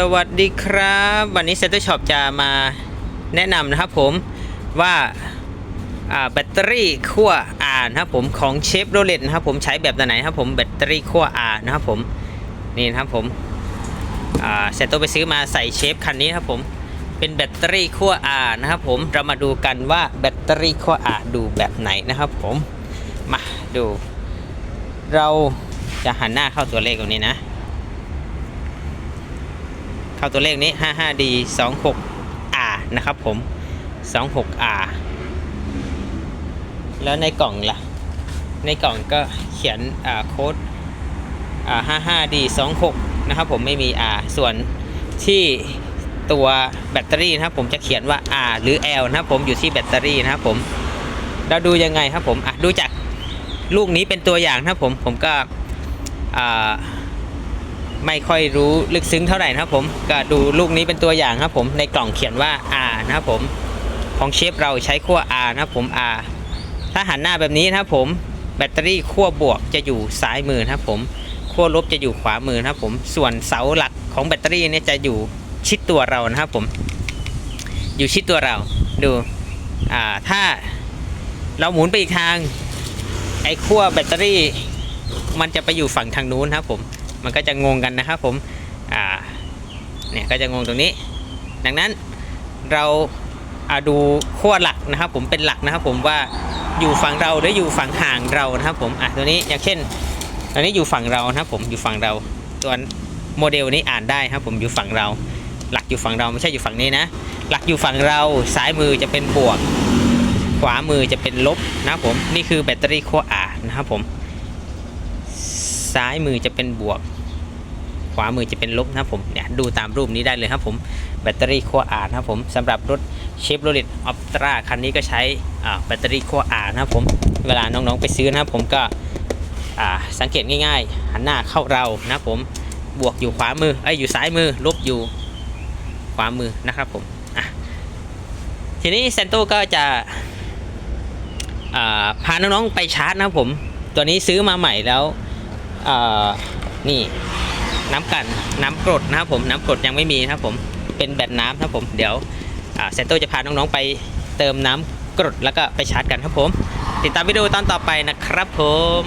สวัสดีครับ วันนี้เซ็นเตอร์ช็อปจะมาแนะนำนะครับผมว่าแบตเตอรี่ขั้ว R นะครับผมของเชฟโรเลตนะครับผมใช้แบบไหนครับผมแบตเตอรี่ขั้ว R นะครับผมนี่นะครับผมเซ็นเตอร์ไปซื้อมาใส่เชฟคันนี้ครับผมเป็นแบตเตอรี่ขั้ว R นะครับผมเรามาดูกันว่าแบตเตอรี่ขั้ว R ดูแบบไหนนะครับผมมาดู เราจะหันหน้าเข้าตัวเลขตรงนี้นะ เข้าตัวเลขนี้ 55D 26R นะครับผม 26R แล้วในกล่องล่ะ ในกล่องก็เขียนโค้ด 55D 26นะครับผมไม่มี R ส่วนที่ตัวแบตเตอรี่นะครับผมจะเขียนว่า R หรือ L นะครับผมอยู่ที่แบตเตอรี่นะครับผมเราดูยังไงครับผมอะดูจากลูกนี้เป็นตัวอย่างนะครับผมผมก็อ่า ไม่ค่อยรู้ลึกซึ้งเท่าไหร่นะครับผมก็ดูลูกนี้เป็นตัวอย่างครับผมในกล่องเขียนว่า R นะครับผมของเชฟเราใช้ขั้ว R นะครับผม R ถ้าหันหน้าแบบนี้นะครับผมแบตเตอรี่ขั้วบวกจะอยู่ซ้ายมือนะครับผมขั้วลบจะอยู่ขวามือนะครับผมส่วนเสาหลักของแบตเตอรี่เนี่ยจะอยู่ชิดตัวเรานะครับผม อยู่ชิดตัวเราดูอ่าถ้าเราหมุนไปอีกทางไอ้ขั้วแบตเตอรี่ มันจะไปอยู่ฝั่งทางนู้นนะครับผม มันก็จะงงกันนะครับผมอ่าเนี่ยก็จะงงตรงนี้ ดังนั้นเราอาดูขั้วหลักนะครับ ผมเป็นหลักนะครับ ผมว่าอยู่ฝั่งเราหรืออยู่ฝั่งห่างเรานะครับ ผมอะตัวนี้อย่างเช่นตัวนี้อยู่ฝั่งเรานะครับ ผมอยู่ฝั่งเราตัวโมเดลนี้อ่านได้ครับ ผมอยู่ฝั่งเรา หลักอยู่ฝั่งเราไม่ใช่อยู่ฝั่งนี้นะ หลักอยู่ฝั่งเราซ้ายมือจะเป็นบวก ขวามือจะเป็นลบนะครับผมนี่คือแบตเตอรี่ขั้ว R นะครับผม ซ้ายมือจะเป็นบวก ขวามือจะเป็นลบนะครับผมเนี่ยดูตามรูปนี้ได้เลยครับผมแบตเตอรี่ขั้ว R นะครับผมสำหรับรถเชฟโรเลตออปตราคันนี้ก็ใช้แบตเตอรี่ขั้ว R นะครับผมเวลาน้องๆไปซื้อนะครับผมก็สังเกตง่ายๆ หันหน้าเข้าเรานะครับผมบวกอยู่ขวามือเอ้อยู่ซ้ายมือลบอยู่ขวามือนะครับผมทีนี้เซนโตก็จะอ่าพาน้องๆไปชาร์จนะครับผม ตัวนี้ซื้อมาใหม่แล้ว นี่น้ำกันน้ำกรดนะครับผมน้ำกรดยังไม่มีนะครับผมเป็นแบตน้ำครับผมเดี๋ยวเซนโตจะพาน้องๆไปเติมน้ำกรดแล้วก็ไปชาร์จกันครับผม ติดตามวิดีโอตอนต่อไปนะครับผม